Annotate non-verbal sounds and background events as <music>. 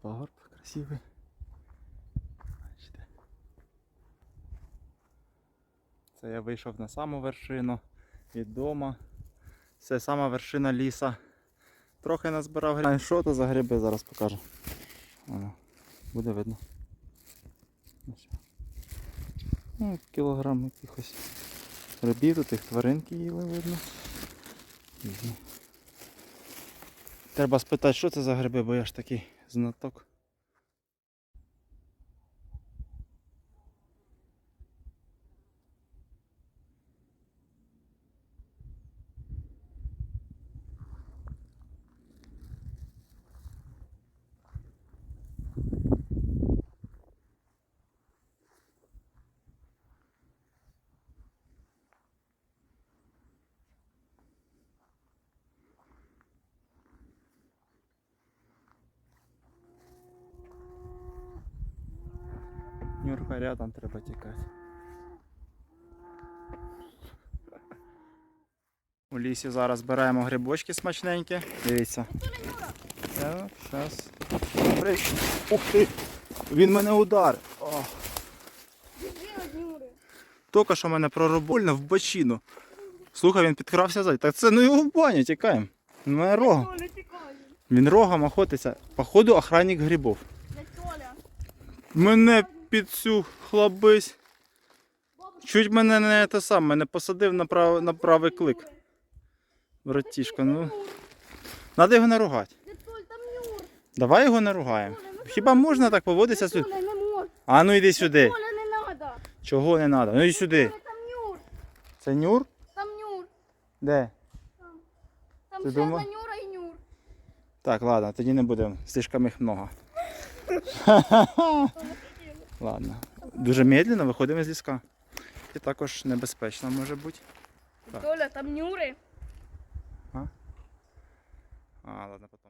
пагорб красивий. Бачите. Це я вийшов на саму вершину від дома. Це сама вершина ліса. Трохи назбирав грибів. Що то за гриби зараз покажу. Воно, буде видно. Ну, кілограм якихось грибів, тут їх тваринки їли видно. Треба спитати, що це за гриби, бо я ж такий знаток. Нюрка рядом треба тікати. У лісі зараз збираємо грибочки смачненькі. Дивіться. Так, зараз. Ух ти! Він мене ударив. Тільки що мене проробольно в бочину. Слухай, він підкрався ззаді. Так це ну його в баню, тікаємо. Мене рогом. Він рогом охотиться. Походу охранник грибов. Мене під цю хлобись. Чуть мене не те саме, мене посадив на, прав... на правий клик. Братішка, ну. Надо його не. Давай його не ругаємо. Хіба можна так поводитися не можна. А ну йди сюди. Не. Чого не треба? Ну йди сюди. Це Нюр? Там Нюр. Де? Там ще одна Нюра і Нюр. Так, ладно, тоді не будемо. Слишком їх много. <laughs> Ладно. Дуже медленно виходимо з ліска. І також небезпечно може бути. Так. Толя, там Нюри. А, ладно, потом.